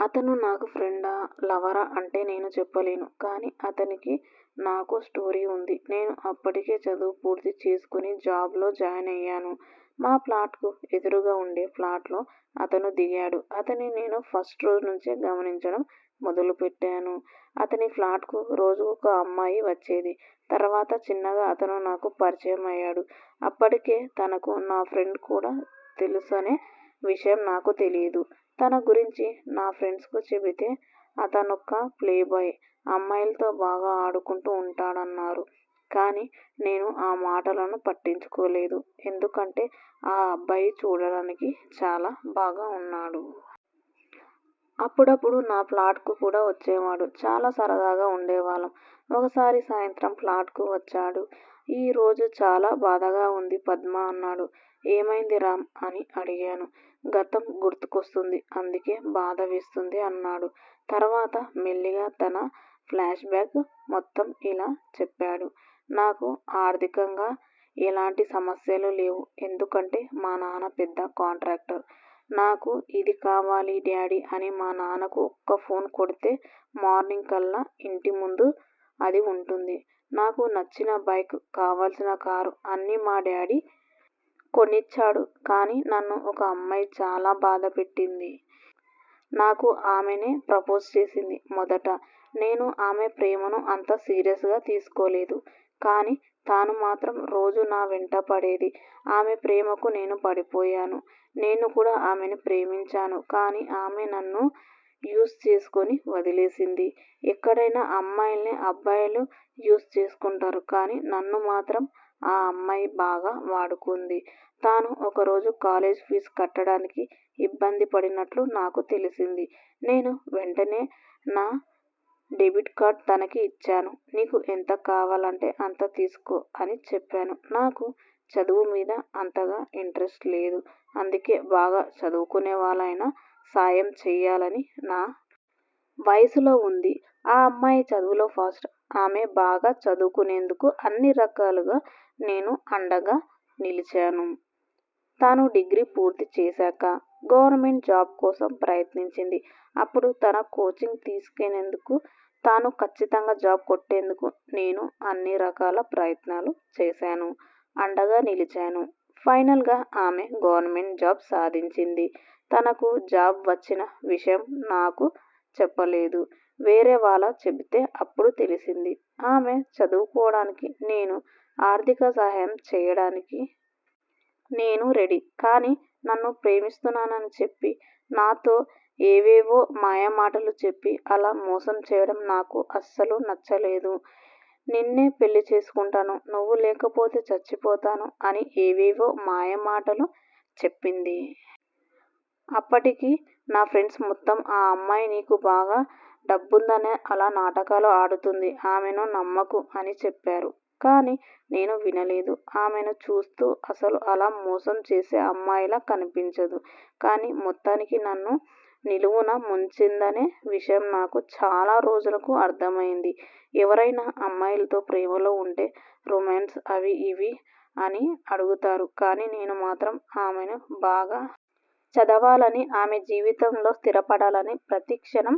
అతను నాకు ఫ్రెండా, లవరా అంటే నేను చెప్పలేను. కానీ అతనికి నాకు స్టోరీ ఉంది. నేను అప్పటికే చదువు పూర్తి చేసుకుని జాబ్లో జాయిన్ అయ్యాను. మా ఫ్లాట్కు ఎదురుగా ఉండే ఫ్లాట్లో అతను దిగాడు. అతని నేను ఫస్ట్ రోజు నుంచే గమనించడం మొదలుపెట్టాను. అతని ఫ్లాట్కు రోజు ఒక అమ్మాయి వచ్చేది. తర్వాత చిన్నగా అతను నాకు పరిచయం అయ్యాడు. అప్పటికే తనకు నా ఫ్రెండ్ కూడా తెలుసనే విషయం నాకు తెలియదు తన గురించి నా ఫ్రెండ్స్కు చెబితే అతనొక ప్లే బాయ్, అమ్మాయిలతో బాగా ఆడుకుంటూ ఉంటాడన్నారు కానీ నేను ఆ మాటలను పట్టించుకోలేదు. ఎందుకంటే ఆ అబ్బాయి చూడడానికి చాలా బాగా ఉన్నాడు అప్పుడప్పుడు నా ప్లాట్కు కూడా వచ్చేవాడు. చాలా సరదాగా ఉండేవాళ్ళం ఒకసారి సాయంత్రం ఫ్లాట్కు వచ్చాడు. ఈరోజు చాలా బాధగా ఉంది పద్మ అన్నాడు. ఏమైంది రామ్? అని అడిగాను. గతం గుర్తుకొస్తుంది. అందుకే బాధ వేస్తుంది అన్నాడు. తర్వాత మెల్లిగా తన ఫ్లాష్ బ్యాక్ మొత్తం ఇలా చెప్పాడు. నాకు ఆర్థికంగా ఎలాంటి సమస్యలు లేవు. ఎందుకంటే మా నాన్న పెద్ద కాంట్రాక్టర్. నాకు ఇది కావాలి డాడీ అని మా నాన్నకు ఒక్క ఫోన్ కొడితే మార్నింగ్ కల్లా ఇంటి ముందు అది ఉంటుంది నాకు నచ్చిన బైక్, కావాల్సిన కారు అన్నీ మా డాడీ కొనిచ్చాడు. కానీ నన్ను ఒక అమ్మాయి చాలా బాధపెట్టింది. నాకు ఆమెనే ప్రపోజ్ చేసింది మొదట. నేను ఆమె ప్రేమను అంత సీరియస్గా తీసుకోలేదు. కానీ తాను మాత్రం రోజు నా వెంట పడేది. ఆమె ప్రేమకు నేను పడిపోయాను. నేను కూడా ఆమెను ప్రేమించాను. కానీ ఆమె నన్ను యూస్ చేసుకొని వదిలేసింది. ఎక్కడైనా అమ్మాయిల్ని అబ్బాయిలు యూజ్ చేసుకుంటారు. కానీ నన్ను మాత్రం ఆ అమ్మాయి బాగా వాడుకుంది. తాను ఒకరోజు కాలేజ్ ఫీజు కట్టడానికి ఇబ్బంది పడినట్లు నాకు తెలిసింది. నేను వెంటనే నా డెబిట్ కార్డ్ తనకి ఇచ్చాను. నీకు ఎంత కావాలంటే అంత తీసుకో అని చెప్పాను. నాకు చదువు మీద అంతగా ఇంట్రెస్ట్ లేదు. అందుకే బాగా చదువుకునే వాళ్ళైనా సాయం చేయాలని నా వయసులో ఉంది ఆ అమ్మాయి చదువులో ఫాస్ట్. ఆమె బాగా చదువుకునేందుకు అన్ని రకాలుగా నేను అండగా నిలిచాను. తాను డిగ్రీ పూర్తి చేశాక గవర్నమెంట్ జాబ్ కోసం ప్రయత్నించింది. అప్పుడు తన కోచింగ్ తీసుకునేందుకు, తాను ఖచ్చితంగా జాబ్ కొట్టేందుకు నేను అన్ని రకాల ప్రయత్నాలు చేశాను. అండగా నిలిచాను. ఫైనల్గా ఆమె గవర్నమెంట్ జాబ్ సాధించింది. తనకు జాబ్ వచ్చిన విషయం నాకు చెప్పలేదు. వేరే వాళ్ళ చెబితే అప్పుడు తెలిసింది. ఆమె చదువుకోవడానికి, నేను ఆర్థిక సహాయం చేయడానికి నేను రెడీ. కానీ నన్ను ప్రేమిస్తున్నానని చెప్పి, నాతో ఏవేవో మాయమాటలు చెప్పి అలా మోసం చేయడం నాకు అస్సలు నచ్చలేదు. నిన్నే పెళ్ళి చేసుకుంటాను. నువ్వు లేకపోతే చచ్చిపోతాను అని ఏవేవో మాయమాటలు చెప్పింది. అప్పటికి నా ఫ్రెండ్స్ మొత్తం ఆ అమ్మాయి నీకు బాగా డబ్బుందనే అలా నాటకాలు ఆడుతుంది. ఆమెను నమ్మకు అని చెప్పారు. కానీ నేను వినలేదు. ఆమెను చూస్తూ అసలు అలా మోసం చేసే అమ్మాయిలా కనిపించదు. కానీ మొత్తానికి నన్ను నిలువున ముంచిందనే విషయం నాకు చాలా రోజులకు అర్థమైంది ఎవరైనా అమ్మాయిలతో ప్రేమలో ఉంటే రొమాన్స్ అవి ఇవి అని అడుగుతారు. కానీ నేను మాత్రం ఆమెను బాగా చదవాలని, ఆమె జీవితంలో స్థిరపడాలని ప్రతి క్షణం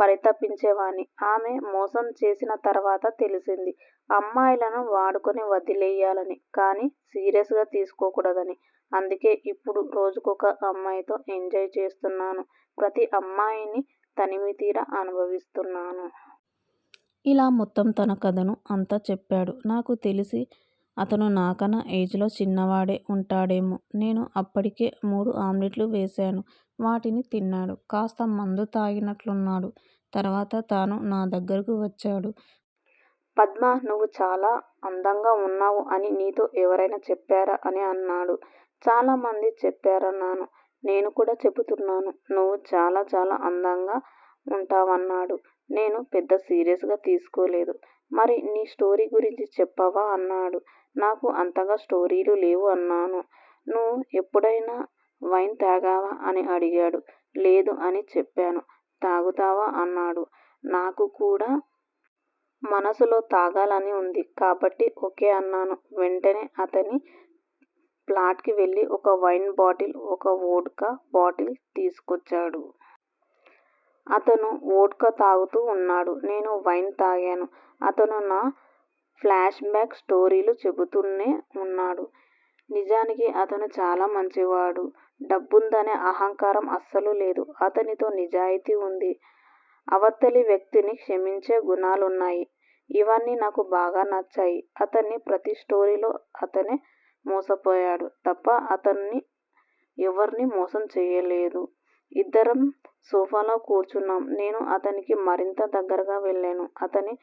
పరితపించేవాణ్ణి. ఆమె మోసం చేసిన తర్వాత తెలిసింది. అమ్మాయిలను వాడుకుని వదిలెయ్యాలని. కానీ సీరియస్గా తీసుకోకూడదని. అందుకే ఇప్పుడు రోజుకొక అమ్మాయితో ఎంజాయ్ చేస్తున్నాను. ప్రతి అమ్మాయిని తనివితీరా అనుభవిస్తున్నాను. ఇలా మొత్తం తన కథను అంతా చెప్పాడు. నాకు తెలిసి అతను నాకన్నా ఏజ్లో చిన్నవాడే ఉంటాడేమో నేను అప్పటికే మూడు ఆమ్లెట్లు వేశాను. వాటిని తిన్నాడు. కాస్త మందు తాగినట్లున్నాడు. తర్వాత తాను నా దగ్గరకు వచ్చాడు. పద్మ నువ్వు చాలా అందంగా ఉన్నావు అని నీతో ఎవరైనా చెప్పారా? అని అన్నాడు. చాలామంది చెప్పారన్నాను. నేను కూడా చెబుతున్నాను. నువ్వు చాలా చాలా అందంగా ఉంటావన్నాడు నేను పెద్ద సీరియస్గా తీసుకోలేదు. మరి నీ స్టోరీ గురించి చెప్పవా? అన్నాడు. నాకు అంతగా స్టోరీలు లేవు అన్నాను. నువ్వు ఎప్పుడైనా వైన్ తాగావా? అని అడిగాడు. లేదు అని చెప్పాను. తాగుతావా? అన్నాడు. నాకు కూడా మనసులో తాగాలని ఉంది కాబట్టి ఓకే అన్నాను. వెంటనే అతని ప్లాట్కి వెళ్ళి ఒక వైన్ బాటిల్, ఒక వోడ్కా బాటిల్ తీసుకొచ్చాడు. అతను వోడ్కా తాగుతూ ఉన్నాడు. నేను వైన్ తాగాను. అతను నా ఫ్లాష్ బ్యాక్ స్టోరీలు చెబుతూనే ఉన్నాడు. నిజానికి అతను చాలా మంచివాడు. డబ్బుందనే అహంకారం అస్సలు లేదు. అతనితో నిజాయితీ ఉంది. అవతలి వ్యక్తిని క్షమించే గుణాలున్నాయి. ఇవన్నీ నాకు బాగా నచ్చాయి. అతని ప్రతి స్టోరీలో అతనే మోసపోయాడు తప్ప అతను ఎవర్నీ మోసం చేయలేదు ఇద్దరం సోఫాలో కూర్చున్నాం. నేను అతనికి మరింత దగ్గరగా వెళ్ళాను. అతని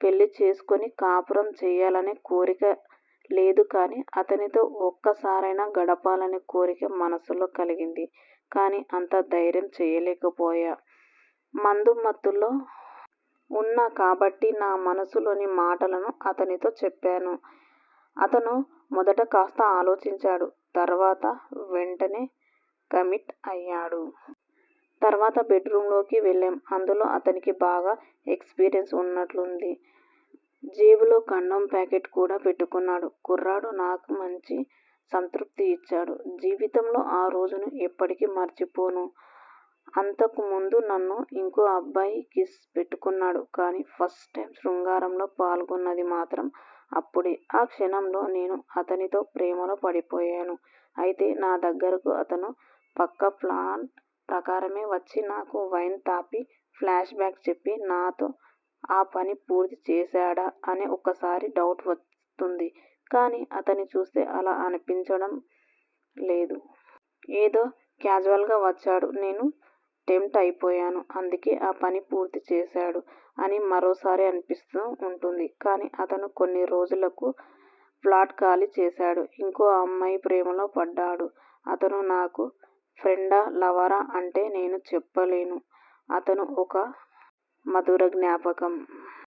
పెళ్ళి చేసుకొని కాపురం చేయాలనే కోరిక లేదు కానీ అతనితో ఒక్కసారైనా గడపాలనే కోరిక మనసులో కలిగింది. కానీ అంత ధైర్యం చేయలేకపోయా మందు మత్తులో ఉన్నా కాబట్టి నా మనసులోని మాటలను అతనితో చెప్పాను. అతను మొదట కాస్త ఆలోచించాడు. తర్వాత వెంటనే కమిట్ అయ్యాడు. తర్వాత బెడ్రూమ్లోకి వెళ్ళాం. అందులో అతనికి బాగా ఎక్స్పీరియన్స్ ఉన్నట్లుంది. జేబులో కండం ప్యాకెట్ కూడా పెట్టుకున్నాడు. కుర్రాడు నాకు మంచి సంతృప్తి ఇచ్చాడు. జీవితంలో ఆ రోజును ఎప్పటికీ మర్చిపోను. అంతకు ముందు నన్ను ఇంకో అబ్బాయి కిస్ పెట్టుకున్నాడు కానీ ఫస్ట్ టైం శృంగారంలో పాల్గొన్నది మాత్రం అప్పుడే. ఆ క్షణంలో నేను అతనితో ప్రేమలో పడిపోయాను. అయితే నా దగ్గరకు అతను పక్కా ప్లాన్ ప్రకారమే వచ్చి నాకు వైన్ తాపి ఫ్లాష్ బ్యాక్ చెప్పి నాతో ఆ పని పూర్తి చేశాడా అని ఒకసారి డౌట్ వస్తుంది. కానీ అతన్ని చూస్తే అలా అనిపించడం లేదు. ఏదో క్యాజువల్గా వచ్చాడు. నేను టెంప్ట్ అయిపోయాను. అందుకే ఆ పని పూర్తి చేశాడు అని మరోసారి అనిపిస్తూ ఉంటుంది. కానీ అతను కొన్ని రోజులకు ఫ్లాట్ ఖాళీ చేశాడు. ఇంకో అమ్మాయి ప్రేమలో పడ్డాడు. అతను నాకు ఫ్రెండా లవరా అంటే నేను చెప్పలేను. అతను ఒక మధుర జ్ఞాపకం.